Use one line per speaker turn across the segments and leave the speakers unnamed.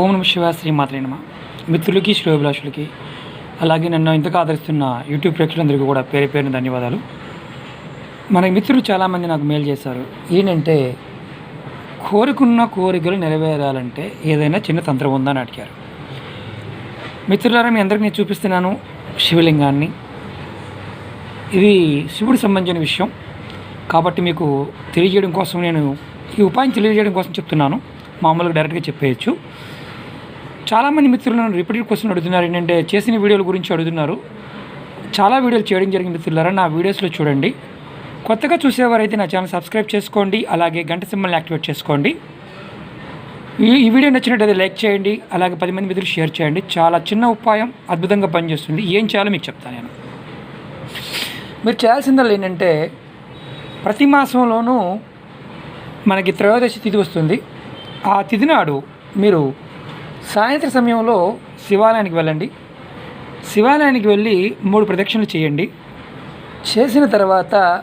ఓం నమ శివ శ్రీమాత్రే నమ. మిత్రులకి శ్రేభిలాషులకి అలాగే నన్ను ఇంతగా ఆదరిస్తున్న యూట్యూబ్ ప్రేక్షకులందరికీ కూడా పేరు పేరున ధన్యవాదాలు. మన మిత్రులు చాలామంది నాకు మెయిల్ చేశారు. ఏంటంటే కోరుకున్న కోరికలు నెరవేరాలంటే ఏదైనా చిన్న తంత్రం ఉందా అడిగారు. మిత్రులారా మీ అందరికీ నేను చూపిస్తున్నాను శివలింగాన్ని. ఇది శివుడికి సంబంధించిన విషయం. కాబట్టి మీకు తెలియజేయడం కోసం నేను ఈ ఉపాయం తెలియజేయడం కోసం చెప్తున్నాను. మామూలుగా డైరెక్ట్గా చెప్పేయచ్చు. చాలామంది మిత్రులు నన్ను రిపీటెడ్ క్వశ్చన్ అడుగుతున్నారు ఏంటంటే చేసిన వీడియోల గురించి అడుగుతున్నారు. చాలా వీడియోలు చేయడం జరిగింది మిత్రులారా నా వీడియోస్లో చూడండి. కొత్తగా చూసేవారైతే నా ఛానల్ సబ్స్క్రైబ్ చేసుకోండి అలాగే గంట సింబల్ని యాక్టివేట్ చేసుకోండి. ఈ ఈ వీడియో నచ్చినట్టయితే లైక్ చేయండి అలాగే పది మంది మిత్రులు షేర్ చేయండి. చాలా చిన్న ఉపాయం అద్భుతంగా పనిచేస్తుంది. ఏం చేయాలో మీకు చెప్తాను నేను. మీరు చేయాల్సిందల్లా ఏంటంటే ప్రతి మాసంలోనూ మనకి త్రయోదశి తిథి వస్తుంది. ఆ తిథి నాడు మీరు సాయంత్రం సమయంలో శివాలయానికి వెళ్ళండి. శివాలయానికి వెళ్ళి మూడు ప్రదక్షిణలు చేయండి. చేసిన తర్వాత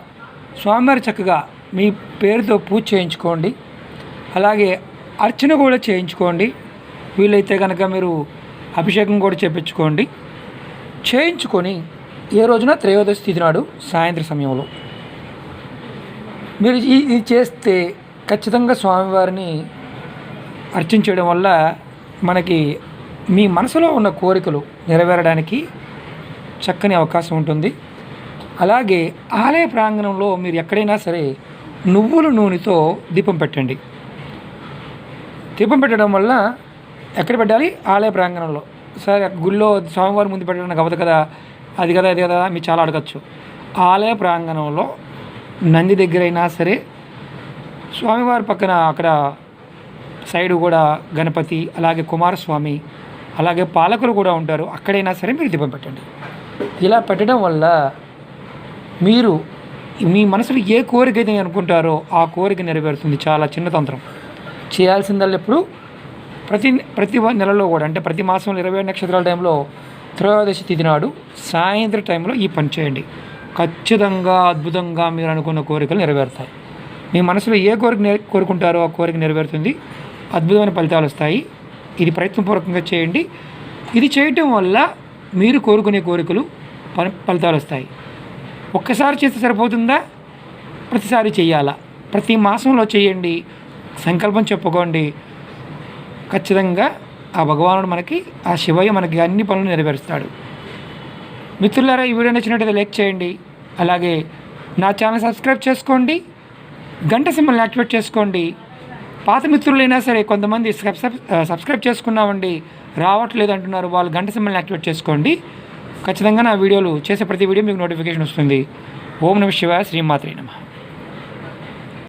స్వామివారి చక్కగా మీ పేరుతో పూజ చేయించుకోండి. అలాగే అర్చన కూడా చేయించుకోండి. వీలైతే కనుక మీరు అభిషేకం కూడా చేయించుకోండి చేయించుకొని ఏ రోజున త్రయోదశి తిథి నాడు సాయంత్రం సమయంలో. మీరు ఇది చేస్తే ఖచ్చితంగా స్వామివారిని అర్చించడం వల్ల మనకి మీ మనసులో ఉన్న కోరికలు నెరవేరడానికి చక్కని అవకాశం ఉంటుంది. అలాగే ఆలయ ప్రాంగణంలో మీరు ఎక్కడైనా సరే నువ్వుల నూనెతో దీపం పెట్టండి. దీపం పెట్టడం వల్ల ఎక్కడ పెట్టాలి? ఆలయ ప్రాంగణంలో. సరే గుళ్ళో స్వామివారి ముందు పెట్టడానికి అవ్వదు కదా? అది కదా అది కదా? మీరు చాలా అడగచ్చు. ఆలయ ప్రాంగణంలో నంది దగ్గరైనా సరే స్వామివారి పక్కన అక్కడ సైడ్ కూడా గణపతి అలాగే కుమారస్వామి అలాగే పాలకులు కూడా ఉంటారు. అక్కడైనా సరే మీరు దీపం పెట్టండి. ఇలా పెట్టడం వల్ల మీరు మీ మనసులో ఏ కోరిక అయితే అనుకుంటారో ఆ కోరిక నెరవేరుతుంది. చాలా చిన్న తంత్రం. చేయాల్సిందల్లా ఎప్పుడు? ప్రతి ప్రతి నెలలో కూడా అంటే ప్రతి మాసంలో ఇరవై ఏడు నక్షత్రాల టైంలో త్రయోదశి తిథి నాడు సాయంత్రం టైంలో ఈ పని చేయండి. ఖచ్చితంగా అద్భుతంగా మీరు అనుకున్న కోరికలు నెరవేరుతాయి. మీ మనసులో ఏ కోరిక నెర కోరుకుంటారో ఆ కోరిక నెరవేరుతుంది. అద్భుతమైన ఫలితాలు వస్తాయి. ఇది ప్రయత్నపూర్వకంగా చేయండి. ఇది చేయటం వల్ల మీరు కోరుకునే కోరికలు పని ఫలితాలు వస్తాయి. ఒక్కసారి చేస్తే సరిపోతుందా? ప్రతిసారి చేయాలా? ప్రతి మాసంలో చేయండి. సంకల్పం చెప్పుకోండి. ఖచ్చితంగా ఆ భగవానుడు మనకి ఆ శివయ్య మనకి అన్ని పనులు నెరవేరుస్తాడు. మిత్రులారా ఈ వీడియో నచ్చినట్టయితే లైక్ చేయండి. అలాగే నా ఛానల్ సబ్స్క్రైబ్ చేసుకోండి. గంట సింబల్ని యాక్టివేట్ చేసుకోండి. పాత మిత్రులైనా సరే కొంతమంది సబ్స్క్రైబ్ సబ్స్క్రైబ్ చేసుకున్నామండి రావట్లేదు అంటున్నారు వాళ్ళు గంట సింబల్ని యాక్టివేట్ చేసుకోండి. ఖచ్చితంగా నా వీడియోలు చేసే ప్రతి వీడియో మీకు నోటిఫికేషన్ వస్తుంది. ఓం నమ శివ శ్రీమాత్రే నమ.